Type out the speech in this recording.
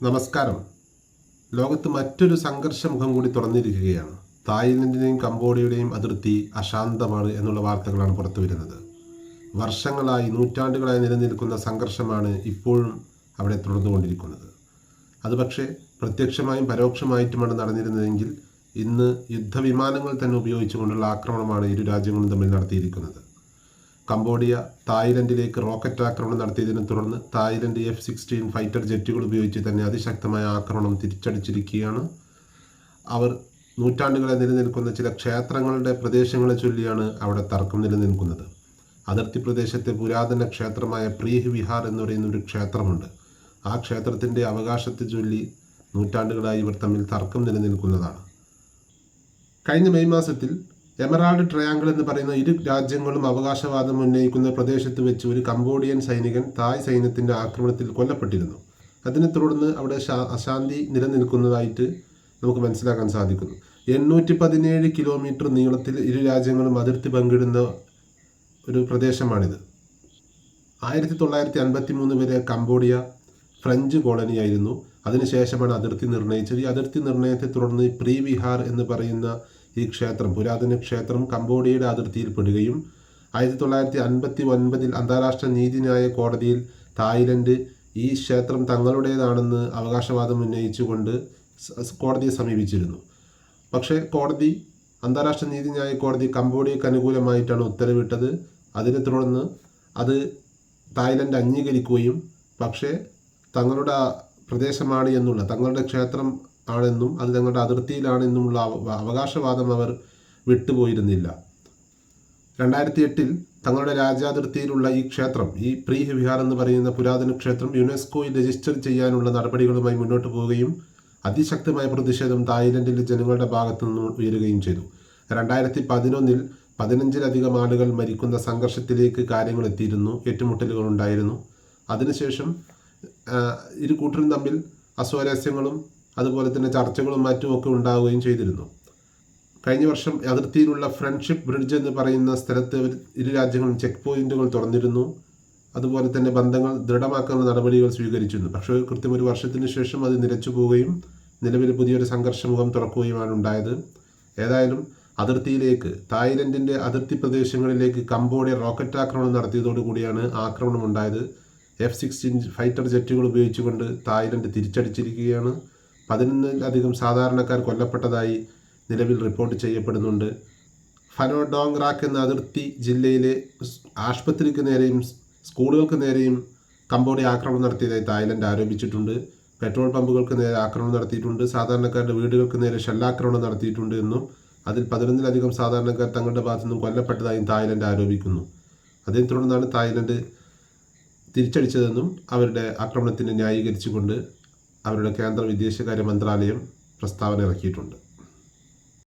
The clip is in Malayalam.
നമസ്കാരം. ലോകത്ത് മറ്റൊരു സംഘർഷമുഖം കൂടി തുറന്നിരിക്കുകയാണ്. തായ്ലൻഡിന്റെയും കംബോഡിയയുടെയും അതിർത്തി അശാന്തമാണ് എന്നുള്ള വാർത്തകളാണ് പുറത്തു വരുന്നത്. വർഷങ്ങളായി നൂറ്റാണ്ടുകളായി നിലനിൽക്കുന്ന സംഘർഷമാണ് ഇപ്പോഴും അവിടെ തുടർന്നുകൊണ്ടിരിക്കുന്നത്. അത് പക്ഷേ പ്രത്യക്ഷമായും പരോക്ഷമായിട്ടുമാണ് നടന്നിരുന്നതെങ്കിൽ ഇന്ന് യുദ്ധവിമാനങ്ങൾ തന്നെ ഉപയോഗിച്ചുകൊണ്ടുള്ള ആക്രമണമാണ് ഇരു രാജ്യങ്ങളും തമ്മിൽ നടത്തിയിരിക്കുന്നത്. കംബോഡിയ തായ്ലൻഡിലേക്ക് റോക്കറ്റ് ആക്രമണം നടത്തിയതിനെ തുടർന്ന് തായ്ലൻഡ് എഫ് സിക്സ്റ്റീൻ ഫൈറ്റർ ജെറ്റുകൾ ഉപയോഗിച്ച് തന്നെ അതിശക്തമായ ആക്രമണം തിരിച്ചടിച്ചിരിക്കുകയാണ്. അവർ നൂറ്റാണ്ടുകളെ നിലനിൽക്കുന്ന ചില ക്ഷേത്രങ്ങളുടെ പ്രദേശങ്ങളെ ചൊല്ലിയാണ് അവിടെ തർക്കം നിലനിൽക്കുന്നത്. അതിർത്തി പ്രദേശത്തെ പുരാതന ക്ഷേത്രമായ പ്രീഹ് വിഹാർ എന്ന് പറയുന്ന ഒരു ക്ഷേത്രമുണ്ട്. ആ ക്ഷേത്രത്തിന്റെ അവകാശത്തെ ചൊല്ലി നൂറ്റാണ്ടുകളായി ഇവർ തമ്മിൽ തർക്കം നിലനിൽക്കുന്നതാണ്. കഴിഞ്ഞ മെയ് മാസത്തിൽ എമറാൾഡ് ട്രയാങ്കിൾ എന്ന് പറയുന്ന ഇരു രാജ്യങ്ങളും അവകാശവാദം ഉന്നയിക്കുന്ന പ്രദേശത്ത് വെച്ച് ഒരു കംബോഡിയൻ സൈനികൻ തായ് സൈന്യത്തിന്റെ ആക്രമണത്തിൽ കൊല്ലപ്പെട്ടിരുന്നു. അതിനെ തുടർന്ന് അവിടെ അശാന്തി നിലനിൽക്കുന്നതായിട്ട് നമുക്ക് മനസ്സിലാക്കാൻ സാധിക്കുന്നു. എണ്ണൂറ്റി പതിനേഴ് കിലോമീറ്റർ നീളത്തിൽ ഇരു രാജ്യങ്ങളും അതിർത്തി പങ്കിടുന്ന ഒരു പ്രദേശമാണിത്. ആയിരത്തി തൊള്ളായിരത്തി അൻപത്തി മൂന്ന് വരെ കംബോഡിയ ഫ്രഞ്ച് കോളനിയായിരുന്നു. അതിനുശേഷമാണ് അതിർത്തി നിർണയിച്ചത്. ഈ അതിർത്തി നിർണയത്തെ തുടർന്ന് പ്രീ വിഹാർ എന്ന് പറയുന്ന ഈ ക്ഷേത്രം പുരാതന ക്ഷേത്രം കംബോഡിയയുടെ അതിർത്തിയിൽ പെടുകയും ആയിരത്തി തൊള്ളായിരത്തി അൻപത്തി ഒൻപതിൽ അന്താരാഷ്ട്ര നീതിന്യായ കോടതിയിൽ തായ്ലൻഡ് ഈ ക്ഷേത്രം തങ്ങളുടേതാണെന്ന് അവകാശവാദം ഉന്നയിച്ചുകൊണ്ട് കോടതിയെ സമീപിച്ചിരുന്നു. പക്ഷേ കോടതി അന്താരാഷ്ട്ര നീതിന്യായ കോടതി കംബോഡിയക്ക് അനുകൂലമായിട്ടാണ് ഉത്തരവിട്ടത്. അതിനെ തുടർന്ന് അത് തായ്ലൻഡ് അംഗീകരിക്കുകയും പക്ഷേ തങ്ങളുടെ പ്രദേശമാണ് എന്നുള്ള തങ്ങളുടെ ക്ഷേത്രം ആണെന്നും അത് തങ്ങളുടെ അതിർത്തിയിലാണെന്നുമുള്ള അവ- അവകാശവാദം അവർ വിട്ടുപോയിരുന്നില്ല. രണ്ടായിരത്തി എട്ടിൽ തങ്ങളുടെ രാജ്യാതിർത്തിയിലുള്ള ഈ ക്ഷേത്രം ഈ പ്രീ വിഹാർ എന്ന് പറയുന്ന പുരാതന ക്ഷേത്രം യുനെസ്കോയിൽ രജിസ്റ്റർ ചെയ്യാനുള്ള നടപടികളുമായി മുന്നോട്ട് പോവുകയും അതിശക്തമായ പ്രതിഷേധം തായ്ലൻഡിലെ ജനങ്ങളുടെ ഭാഗത്തു നിന്നും ഉയരുകയും ചെയ്തു. രണ്ടായിരത്തി പതിനൊന്നിൽ പതിനഞ്ചിലധികം ആളുകൾ മരിക്കുന്ന സംഘർഷത്തിലേക്ക് കാര്യങ്ങൾ എത്തിയിരുന്നു ഏറ്റുമുട്ടലുകൾ ഉണ്ടായിരുന്നു അതിനുശേഷം ഇരു കൂട്ടരും തമ്മിൽ അസ്വാരസ്യങ്ങളും അതുപോലെ തന്നെ ചർച്ചകളും മറ്റുമൊക്കെ ഉണ്ടാവുകയും ചെയ്തിരുന്നു. കഴിഞ്ഞ വർഷം അതിർത്തിയിലുള്ള ഫ്രണ്ട്ഷിപ്പ് ബ്രിഡ്ജ് എന്ന് പറയുന്ന സ്ഥലത്ത് ഇരു രാജ്യങ്ങളും ചെക്ക് പോയിന്റുകൾ തുറന്നിരുന്നു. അതുപോലെ തന്നെ ബന്ധങ്ങൾ ദൃഢമാക്കാനുള്ള നടപടികൾ സ്വീകരിച്ചിരുന്നു. പക്ഷേ കൃത്യം ഒരു വർഷത്തിന് ശേഷം അത് നിലച്ചു പോവുകയും നിലവിൽ പുതിയൊരു സംഘർഷമുഖം തുറക്കുകയുമാണ് ഉണ്ടായത്. ഏതായാലും അതിർത്തിയിലേക്ക് തായ്ലൻഡിന്റെ അതിർത്തി പ്രദേശങ്ങളിലേക്ക് കംബോഡിയ റോക്കറ്റ് ആക്രമണം നടത്തിയതോടുകൂടിയാണ് ആക്രമണം ഉണ്ടായത്. എഫ് സിക്സ്റ്റീൻ ഫൈറ്റർ ജെറ്റുകൾ ഉപയോഗിച്ചുകൊണ്ട് തായ്ലൻഡ് തിരിച്ചടിച്ചിരിക്കുകയാണ്. പതിനൊന്നിലധികം സാധാരണക്കാർ കൊല്ലപ്പെട്ടതായി നിലവിൽ റിപ്പോർട്ട് ചെയ്യപ്പെടുന്നുണ്ട്. ഫനോഡോങ്റാക്ക് എന്ന അതിർത്തി ജില്ലയിലെ ആശുപത്രിക്ക് നേരെയും സ്കൂളുകൾക്ക് നേരെയും കംബോഡിയ ആക്രമണം നടത്തിയതായി തായ്ലൻഡ് ആരോപിച്ചിട്ടുണ്ട്. പെട്രോൾ പമ്പുകൾക്ക് നേരെ ആക്രമണം നടത്തിയിട്ടുണ്ട്. സാധാരണക്കാരുടെ വീടുകൾക്ക് നേരെ ഷെല്ലാക്രമണം നടത്തിയിട്ടുണ്ട് എന്നും അതിൽ പതിനൊന്നിലധികം സാധാരണക്കാർ തങ്ങളുടെ ഭാഗത്തു നിന്നും കൊല്ലപ്പെട്ടതായും തായ്ലൻഡ് ആരോപിക്കുന്നു. അതേ തുടർന്നാണ് തായ്ലൻഡ് തിരിച്ചടിച്ചതെന്നും അവരുടെ ആക്രമണത്തിന് ന്യായീകരിച്ചുകൊണ്ട് അവരുടെ കേന്ദ്ര വിദേശകാര്യ മന്ത്രാലയം പ്രസ്താവന ഇറക്കിയിട്ടുണ്ട്.